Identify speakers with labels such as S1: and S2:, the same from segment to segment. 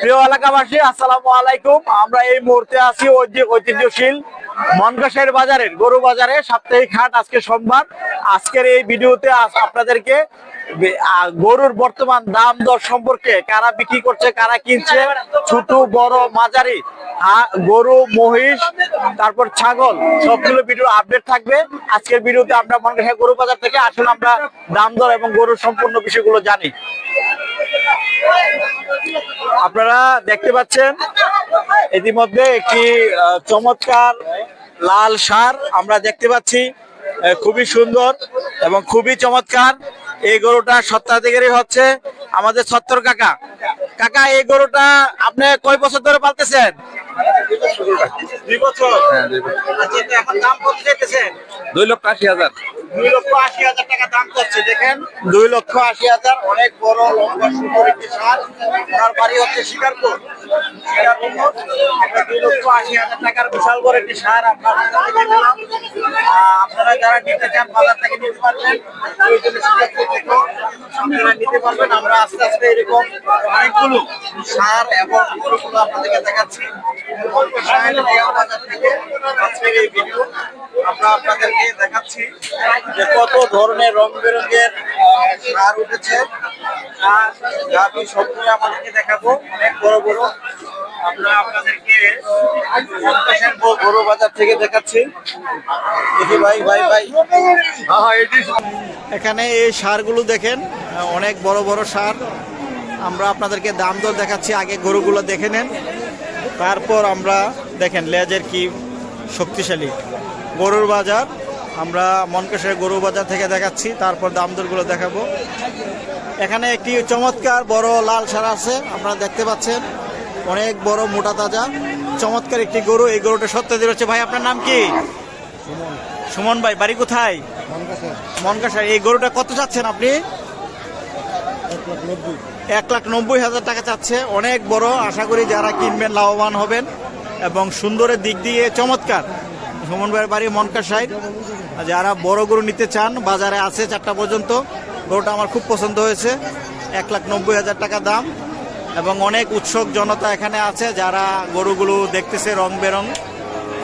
S1: প্রিয় এলাকাবাসী, আসসালামু আলাইকুম। আমরা এই মুহূর্তে আছি ঐতিহ্যশীল মনকাশের বাজারের গরু বাজারে, সাপ্তাহিক হাট, আজকে সোমবার। আজকের এই ভিডিওতে আপনাদেরকে গরুর বর্তমান দাম দর সম্পর্কে কারা বিক্রি করছে, কারা কিনছে, ছোট, বড়, মাঝারি গরু, মহিষ, তারপর ছাগল, সবগুলো ভিডিও আপডেট থাকবে। আজকের ভিডিওতে আমরা মনকাশা গরু বাজার থেকে আসলে আমরা দাম দর এবং গরুর সম্পূর্ণ বিষয়গুলো জানি। আপনারা দেখতে পাচ্ছেন, ইতিমধ্যে একটি চমৎকার লাল সার আমরা দেখতে পাচ্ছি খুবই সুন্দর এবং খুবই চমৎকার। এই গরুটা সত্তাধিকারী হচ্ছে আমাদের সত্তর কাকা। কাকা এই গরুটা আপনি কয় বছর ধরে পালতেছেন? দুই বছর। আচ্ছা তো এখন দাম কত চাইতেছেন?
S2: দুই লক্ষ আশি হাজার।
S1: দুই লক্ষ আশি হাজার টাকা দাম করছে দেখেন। দুই লক্ষ আশি হাজার অনেক বড় লম্বা সুন্দর একটি সার। বাড়ি হচ্ছে শিকারপুর। শিকারপুর একটা দুই লক্ষ আশি হাজার টাকার বিশাল বড় একটি সার আপনার। আপনারা যারা নিতে চান বাজার থেকে নিতে পারবেন প্রয়োজনে শিকারপুর থেকেও আপনারা নিতে পারবেন। আমরা আস্তে আস্তে এরকম অনেকগুলো সার এবং আপনাদেরকে দেখাচ্ছি। থেকে এই ভিডিও আমরা আপনাদেরকে দেখাচ্ছি যে কত ধরনের রং বেরঙের সার উঠেছে। আর আমি সবগুলো আমাদেরকে দেখাবো। অনেক বড় বড় আমরা আপনাদেরকে দেখাচ্ছি। ভাই ভাই ভাই। এখানে এই সারগুলো দেখেন, অনেক বড় বড় সার। আমরা আপনাদেরকে দাম দর দেখাচ্ছি, আগে গরুগুলো দেখে নেন। তারপর আমরা দেখেন লেজের কি শক্তিশালী। গরুর বাজার, আমরা মনকেশের গরু বাজার থেকে দেখাচ্ছি, তারপর দাম দরগুলো দেখাবো। এখানে একটি চমৎকার বড় লাল সার আছে, আপনারা দেখতে পাচ্ছেন। অনেক বড় মোটা তাজা চমৎকার একটি গরু। এই গরুটা সত্য হচ্ছে ভাই আপনার নাম কি? সুমন। ভাই বাড়ি কোথায়? মনকাশার। এই গরুটা কত চাচ্ছেন আপনি? এক লাখ নব্বই। হাজার টাকা চাচ্ছে। অনেক বড়। আশা করি যারা কিনবেন লাভবান হবেন এবং সুন্দরের দিক দিয়ে চমৎকার। সুমন ভাইয়ের বাড়ি মনকার সাইড যারা বড় গরু নিতে চান বাজারে আছে চারটা পর্যন্ত গরুটা আমার খুব পছন্দ হয়েছে। এক লাখ নব্বই হাজার টাকা দাম। এবং অনেক উৎসুক জনতা এখানে আছে যারা গরুগুলো দেখতেছে রং বেরং।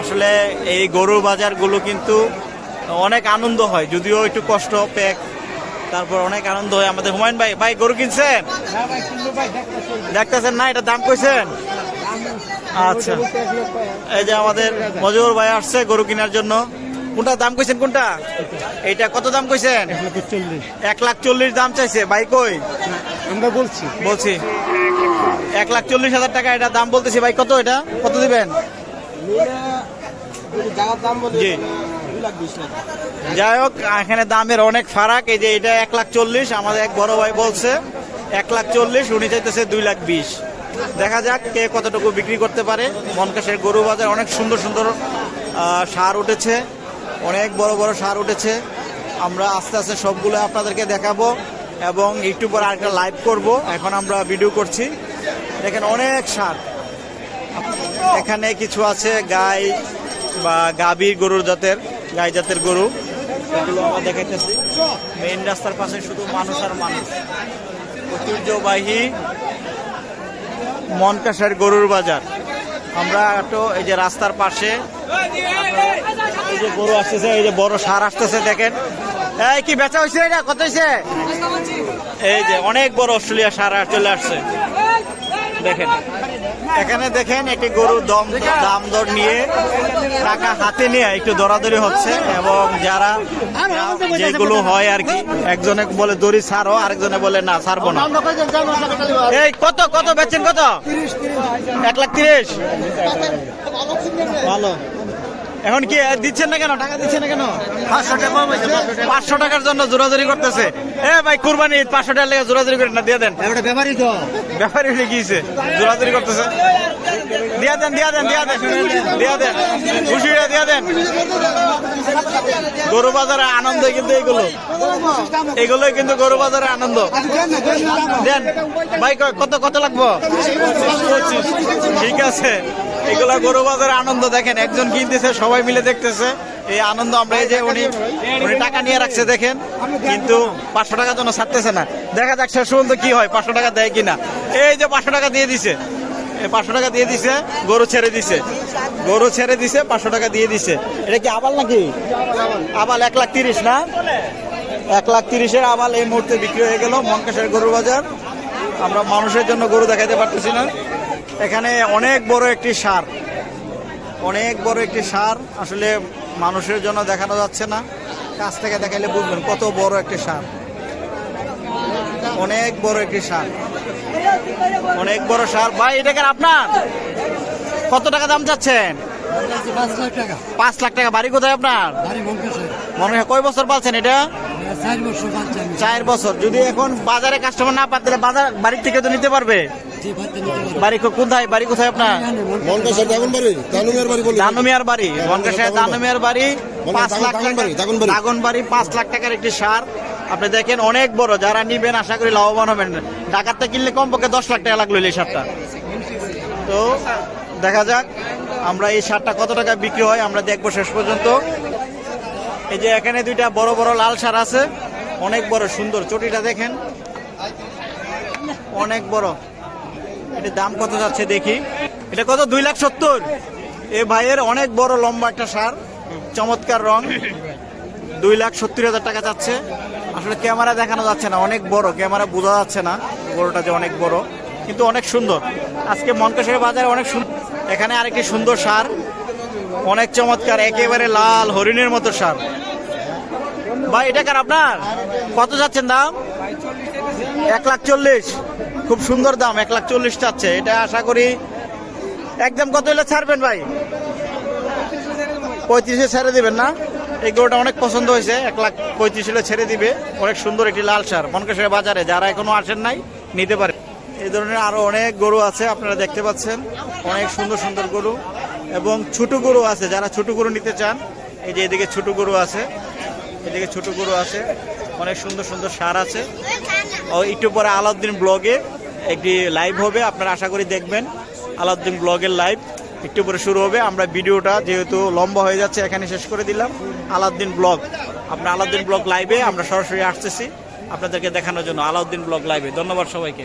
S1: আসলে এই গরুর বাজারগুলো কিন্তু অনেক আনন্দ হয় যদিও একটু কষ্ট প্যাক তারপর অনেক আনন্দ হয় আমাদের। হুমায়ুন ভাই ভাই গরু কিনছেন? দেখতেছেন না? এটা দাম কইছেন? আচ্ছা। এই যে আমাদের মজুর ভাই আসছে গরু কেনার জন্য। কোনটা দাম কইছেন কোনটা? এইটা কত দাম কইছেন? এক লাখ চল্লিশ। দাম চাইছে। ভাই কই?
S3: আমরা বলছি।
S1: বলছি। এক লাখ চল্লিশ হাজার টাকা, এটা দাম বলতেছি ভাই, কত এটা? কত দিবেন? যাই হোক, এখানে দামের অনেক ফারাক, এই যে এটা এক লাখ চল্লিশ, আমাদের এক বড় ভাই বলছে, এক লাখ চল্লিশ, উনি চাইতেছে দুই লাখ বিশ। দেখা যাক কে কতটুকু বিক্রি করতে পারে। মনকাশের গরু বাজার অনেক সুন্দর সুন্দর সার উঠেছে, অনেক বড় বড় সার উঠেছে। আমরা আস্তে আস্তে সবগুলো আপনাদেরকে দেখাবো এবং একটু পর আরেকটা লাইভ করব। এখন আমরা ভিডিও করছি। দেখেন অনেক সার। এখানে কিছু আছে গাই বা গাভীর গরুর জাতের গাই জাতের গরু। এগুলো আমরা দেখাইতেছি। মেইন রাস্তার পাশে শুধু মানুষ আর মানুষ। ঐতিহ্যবাহী মনকাশের গরুর বাজার। আমরা একটু এই যে রাস্তার পাশে এই যে গরু আসতেছে এই যে বড় সার আসতেছে দেখেন। এই কি বেচা হয়েছে এটা? কত হয়েছে এই যে অনেক বড় অস্ট্রেলিয়া সার চলে আসছে। দেখেন। এখানে দেখেন একটি গরু দম দাম দর নিয়ে টাকা হাতে নিয়ে একটু দরাদরি হচ্ছে এবং যারা যেগুলো হয় আর কি, একজনে বলে দড়ি ছাড়ো, আরেকজনে বলে না, ছাড়বো না। এই কত কত বেচেন কত? এক লাখ তিরিশ। ভালো। এখন কি দিচ্ছেন না কেন? টাকা দিচ্ছেন না কেন? পাঁচশো টাকার জন্য জোরাজুরি করতেছে। এ ভাই কুরবানি ঈদ, পাঁচশো টাকার লেগে জোরাজুরি করে না দিয়ে দেন।
S3: এটা ব্যাপারই তো।
S1: ব্যাপারী হয়ে গিয়েছে জোরাজুরি করতেছে। দিয়া দেন দিয়া দেন দিয়া দেন। দিয়া দেন। খুশি হয়ে দিয়া দেন। গরু বাজারে আনন্দ কিন্তু এগুলো এগুলোই কিন্তু গরু বাজারে আনন্দ। দেন। ভাই কত কত লাগবো? ঠিক আছে। এগুলা গরু বাজারে আনন্দ দেখেন, একজন কিনতেছে, সবাই মিলে দেখতেছে। এই আনন্দ আমরা এই যে উনি উনি টাকা নিয়ে রাখছে, দেখেন। কিন্তু পাঁচশো টাকার জন্য ছাড়তেছে না। দেখা যাক শেষ পর্যন্ত কি হয়, পাঁচশো টাকা দেয় কিনা। এই যে পাঁচশো টাকা দিয়ে দিছে। পাঁচশো টাকা দিয়ে দিছে, গরু ছেড়ে দিছে। গরু ছেড়ে দিছে, পাঁচশো টাকা দিয়ে দিছে। এটা কি আবাল নাকি? আবাল এক লাখ তিরিশ না? এক লাখ তিরিশের আবাল এই মুহূর্তে বিক্রি হয়ে গেল মঙ্কাশের গরুর বাজার। আমরা মানুষের জন্য গরু দেখাতে পারতেছি না। এখানে অনেক বড় একটি সার। অনেক বড় একটি সার আসলে মানুষের জন্য দেখানো যাচ্ছে না। কাছ থেকে দেখাইলে বুঝবেন কত বড় একটি সার। অনেক বড় একটি সার। অনেক বড় সার। ভাই এটা কেন আপনার? কত টাকা দাম চাচ্ছেন?
S3: পাঁচ লাখ টাকা।
S1: বাড়ি কোথায় আপনার? মনে হয় কয় বছর পাচ্ছেন এটা?
S3: চার বছর
S1: যদি এখন বাজারে কাস্টমার না পাতে বাজার বাড়ির থেকে তো নিতে পারবে। বাড়ি কোথায়? বাড়ি কোথায় আপনার?
S2: দাগন বাড়ি।
S1: বনগাছের দানমিয়ার বাড়ি।
S2: বলেন,
S1: পাঁচ লাখ
S2: দাগন বাড়ি। দাগন বাড়ি।
S1: পাঁচ লাখ টাকার একটি সার। আপনি দেখেন অনেক বড়। যারা নিবেন আশা করি লাভবান হবেন। ঢাকাতে কিনলে কমপক্ষে দশ লাখ টাকা লাগল এই সারটা। তো দেখা যাক আমরা এই সারটা কত টাকা বিক্রি হয় আমরা দেখব শেষ পর্যন্ত। এই যে এখানে দুইটা বড় বড় লাল সার আছে। অনেক বড় সুন্দর। চটিটা দেখেন। অনেক বড়। এটার দাম কত যাচ্ছে দেখি। এটা কত? দুই লাখ সত্তর। এ ভাইয়ের অনেক বড় লম্বা একটা সার, চমৎকার রং। দুই লাখ সত্তর হাজার টাকা যাচ্ছে। আসলে ক্যামেরা দেখানো যাচ্ছে না, অনেক বড়। ক্যামেরা বোঝা যাচ্ছে না, বড়টা যে অনেক বড়, কিন্তু অনেক সুন্দর। আজকে মনকাশের বাজারে অনেক এখানে আরেকটি সুন্দর সার। অনেক চমৎকার, একেবারে লাল, হরিণের মতো সার। ভাই, এটা কার আপনার? কত যাচ্ছেন দাম? এক লাখ চল্লিশ। খুব সুন্দর দাম, এক লাখ চল্লিশ চাচ্ছে। এটা আশা করি একদম কত হলে ছাড়বেন ভাই? পঁয়ত্রিশে ছেড়ে দিবেন না? এই গরুটা অনেক পছন্দ হয়েছে, এক লাখ পঁয়ত্রিশ হলে ছেড়ে দিবে। অনেক সুন্দর একটি লাল সার মনকেশ্বরের বাজারে। যারা এখনও আসেন নাই, নিতে পারে। এই ধরনের আরও অনেক গরু আছে, আপনারা দেখতে পাচ্ছেন। অনেক সুন্দর সুন্দর গরু এবং ছোট গরু আছে। যারা ছোট গরু নিতে চান, এই যে এদিকে ছোট গরু আছে, এদিকে ছোট গরু আছে। অনেক সুন্দর সুন্দর সার আছে। একটু পরে আলাউদ্দিন ব্লগে একটি লাইভ হবে, আপনারা আশা করি দেখবেন। আলাউদ্দিন ব্লগের লাইভ একটু পরে শুরু হবে। আমরা ভিডিওটা যেহেতু লম্বা হয়ে যাচ্ছে, এখানে শেষ করে দিলাম। আলাউদ্দিন ব্লগ, আপনার আলাউদ্দিন ব্লগ লাইভে আমরা সরাসরি আসতেছি। আপনাদেরকে দেখানোর জন্য আলাউদ্দিন ব্লগ লাইভে ধন্যবাদ সবাইকে।